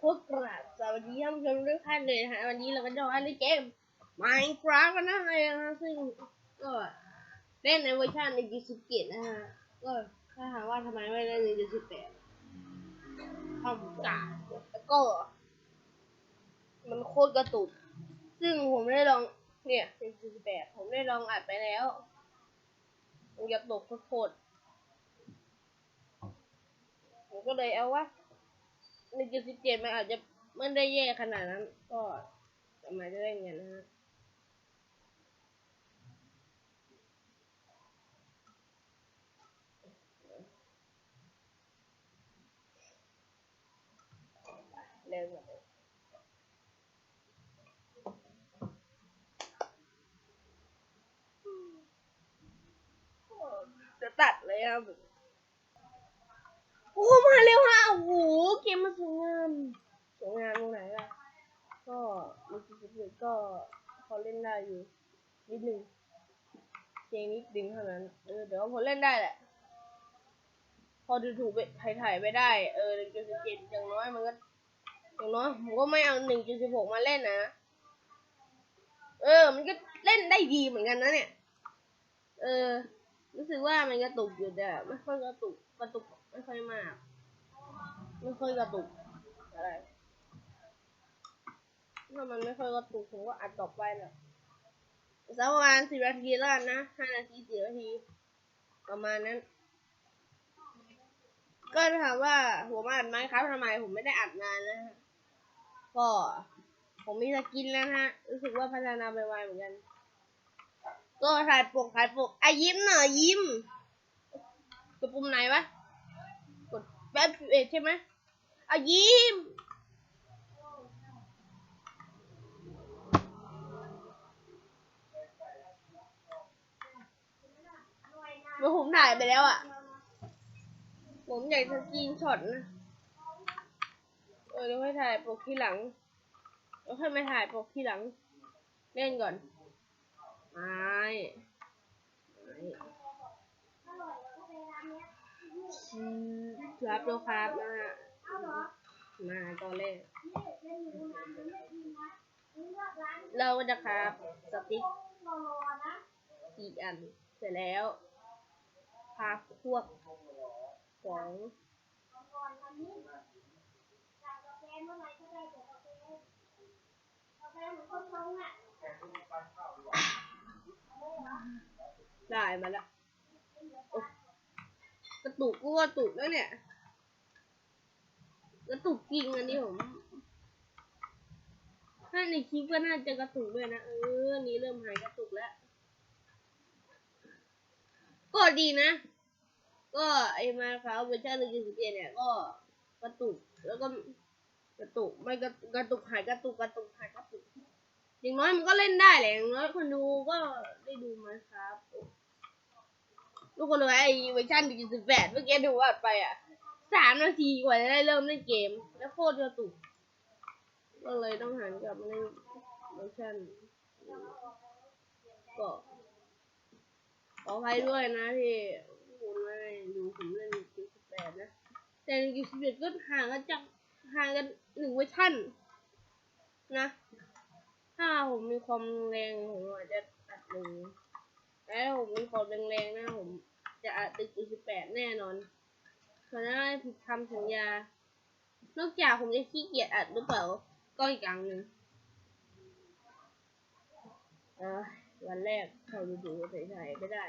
พวกกราบสวัสดีท่านผู้ชมทุกท่านเลยฮะวันนี้เราก็จะมาเล่นเกม Minecraft กันนะเลยนะซึ่งก็เล่นในเวอร์ชันในยูสิบเกตนะฮะก็ถ้าถามว่าทำไมไม่เล่นในยูสิบแปดทำกาดแล้วก็ มันโคตรกระตุก ซึ่งผมได้ลองเนี่ยในยูสิบแปดผมได้ลองอัดไปแล้วมันกระตุกโคตรผมก็เลยเอาว่า ในจุดสิบเจ็ดมันอาจจะไม่ได้แย่ขนาดนั้น ก็ทำไมจะได้เงินนะฮะเร็วหน่อยจะตัดเลยครับ โอ้มาเร็วฮะโอ้โหเกมมันสวยงามสวยงามตรงไหนล่ะ ก็มีจุดสุดก็พอเล่นได้อยู่นิดนึงเพียงนิดนึงเท่านั้น เออเดี๋ยวพอเล่นได้แหละ พอดูถูกไปถ่ายถ่ายไปได้ เออหนึ่งจุดสิบเจ็ดอย่างน้อยมันก็อย่างน้อยผมก็ไม่เอาหนึ่งจุดสิบหกมาเล่นนะ เออ มันก็เล่นได้ดีเหมือนกันนะเนี่ย เออ รู้สึกว่ามันกระตุกอยู่แต่ไม่ค่อยกระตุกกระตุกไม่ค่อยมาก ไม่ค่อยกระตุก อะไรถ้ามันไม่ค่อยกระตุกผมก็อัดต่อไปแหละสักประมาณสิบนาทีแล้วนะห้านาทีสิบนาที ประมาณนั้น ก็ถามว่าผมอัดไหมครับทำไมผมไม่ได้อัดนานนะฮะก็ผมมีสกินแล้วฮะ รู้สึกว่าพัฒนาไปไวเหมือนกัน ก็ถ่ายปกถ่ายปกอะยิ้มหน่อยยิ้มกดปุ่มไหนวะ กดแป๊บเอ็ดใช่ไหม อะยิ้มมผมถ่ายไปแล้วอะ ผมอยากจะกินช็อตนะ เออเดี๋ยวค่อยถ่ายปกที่หลังเดี๋ยวค่อยมาถ่ายปกที่หลัง เล่นก่อน ไม่ไม่รับโลครับนะ มาตอนแรกเราจะครับสติ๊กสี่อันเสร็จแล้ว พาพวกของได้มาแล้วโอ๊ยกระตุกก็กระตุกแล้วเนี่ย กระตุกจริงอันนี้ผมถ้าในคลิปก็น่าจะกระตุกด้วยนะ เออ นี่เริ่มหายกระตุกแล้ว ก็ดีนะ ก็ไอ้มาคราวเวอร์ชันหนึ่งจุดเอ็ดเนี่ยก็กระตุก แล้วก็กระตุก ไม่กระกระตุกหายกระตุกกระตุกหายกระตุก อย่างน้อยมันก็เล่นได้แหละ อย่างน้อยคนดูก็ได้ดูมาครับ ทุกคนรู้ไอ้เวอร์ชันดิจิตแปดเมื่อกี้ดูว่าไปอะ สามนาทีกว่าจะได้เริ่มเล่นเกม แล้วโคตรกระตุกก็เลยต้องหันกลับมาเล่นเวอร์ชันก็ขออภัยด้วยนะที่คุณไม่ดูผมเล่นดิจิตแปดนะ แต่ดิจิตแปดก็ห่างกันจากห่างกันหนึ่งเวอร์ชันนะ ถ้าผมมีความแรงผมอาจจะอัดหนึ่งแล้วผมมีความแรงๆนะผมจะอัดตึกอีสิบแปดแน่นอน เพราะนั้ผิดคำสัญญานอกจากผมจะขี้เกียจอัดหรือเปล่า ก็อีกอย่างหนึ่งวันแรกเขาดูๆใส่ๆไม่ได้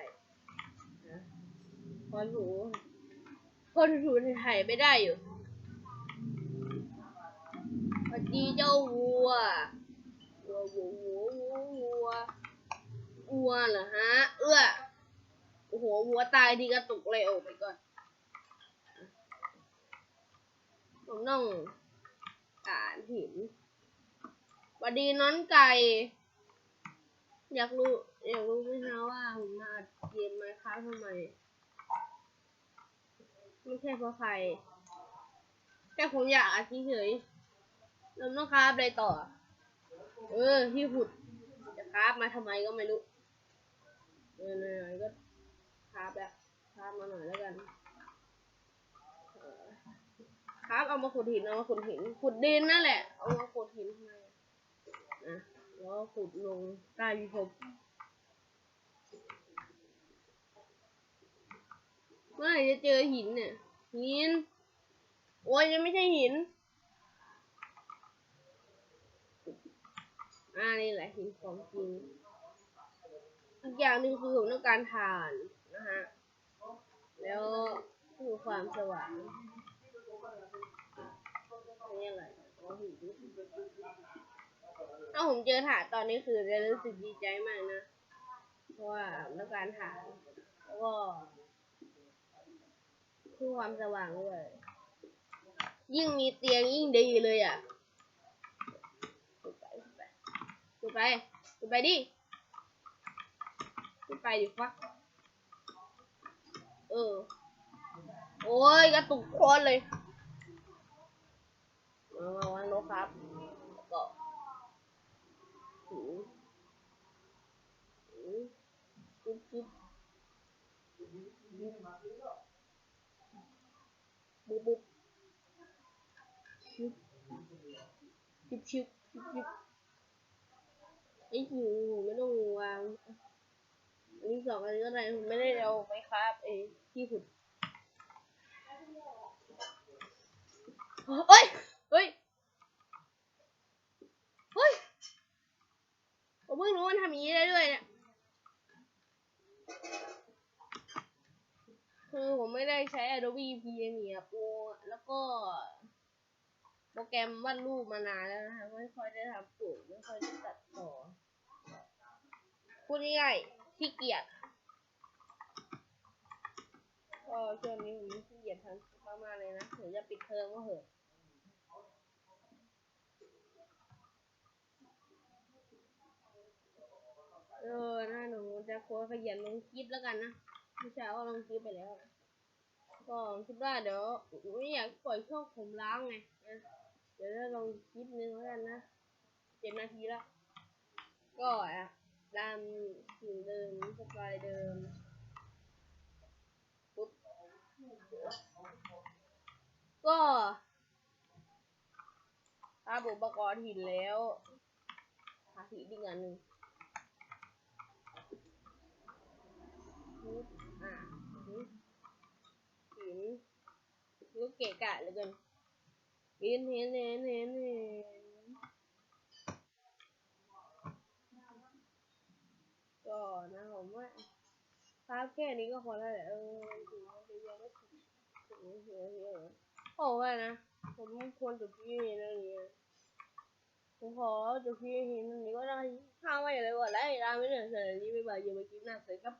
นะพอถูก็ถูๆถ่ายไม่ได้อยู่สวัสดีเจ้าวัว วัววัววัววัววัวเหรอฮะ เอื้อโอ้โหวัวตายดีกระตุกเลยโอ้ไปก่อน ผมต้องการหินวัสดีน้อนไก่ อยากรู้อยากรู้ไหมคะว่าผมมาอัดเกมไหมครับทำไม ไม่ใช่เพราะใคร แค่ผมอยากอัดเฉยๆแล้วต้องครับอะไรต่อ เออ ที่หุดจะคราบมาทำไมก็ไม่รู้ เออไหนๆก็คราบแล้วคราบมาหน่อยแล้วกัน ครับ เอามาขุดหินเอามาขุดหิน ขุดดินนั่นแหละ เอามาขุดหินทำไมนะแล้วขุดลงใต้พิภพเมื่อไหร่จะเจอหินเนี่ย หิน โอ้ยยังไม่ใช่หิน อ่านี่แหละหินของจริงอีกอย่างหนึ่งคือผมต้องการถ่านนะฮะ แล้วคือความสว่าง นี่อะไรอ๋อหินถ้าผมเจอถาตอนนี้คือจะรู้สึกดีใจมากนะ เพราะว่าต้องการถ่านแล้วก็คือความสว่างด้วยยิ่งมีเตียงยิ่งดีเลยอะขึ้นไปขึ้นไปขึ้นไปดิขึ้นไปดิฟักเออ โอ้ยกระตุกคตรเลย มามาวางนกครับแล้วก็หูหูจุ๊บจุ๊บบุ๊บบุบชุบชุบชุบชุบชุบไอ้หิวไม่ต้องวางอันนี้สองอันนี้ก็ได้ไม่ได้เอาไปครับเอยที่ขุดเฮ้ย เฮ้ย เฮ้ย ผมเพิ่งรู้มันทำอย่างนี้ได้ด้วยเนี่ย คือผมไม่ได้ใช้ Adobe Premiere Pro แล้วก็ โปรแกรมวาดรูปมานานแล้วนะคะ ไม่ค่อยได้ทำปลูกไม่ค่อยได้ตัดต่อ พูดง่ายๆขี้เกียจก็ช่วงนี้ผมขี้เกียจทำมากๆเลยนะถึงจะปิดเทอมก็เหอะ เออนะหนูจะโค้ดขยันลงคลิปแล้วกันนะพี่ชายก็ลงคลิปไปแล้ว ก็คิดว่าเดี๋ยวไม่อยากปล่อยช่วงผมล้างไงนะเดี๋ยวจะลงคลิปนึงแล้วกันนะเจ็ดนาทีแล้ว ก็อะตามสิ่งเดิมสไตล์เดิมปุ๊บก็ทำอุปกรณ์หินแล้วหาหินอีกอันหนึ่ง ปุ๊บอะหินหินลูกเกะกะเหลือเกินเห็นเห็นเห็นเห็นเห็นก็นะผมว่าครับแค่นี้ก็พอแล้วแหละเออถึงมันจะยังไม่ถึงถึงเยอะเยอะโอ้ว่านะ ผมควรจบที่นี่เรื่องนี้นะผมขอจบที่นี่เรื่องนี้ก็ได้ข้าวไว้เลยก่อนแล้วลาไม่เหลือเสร็จนี้บ๊ายบายอย่าไปกินหน้าเสร็จครับ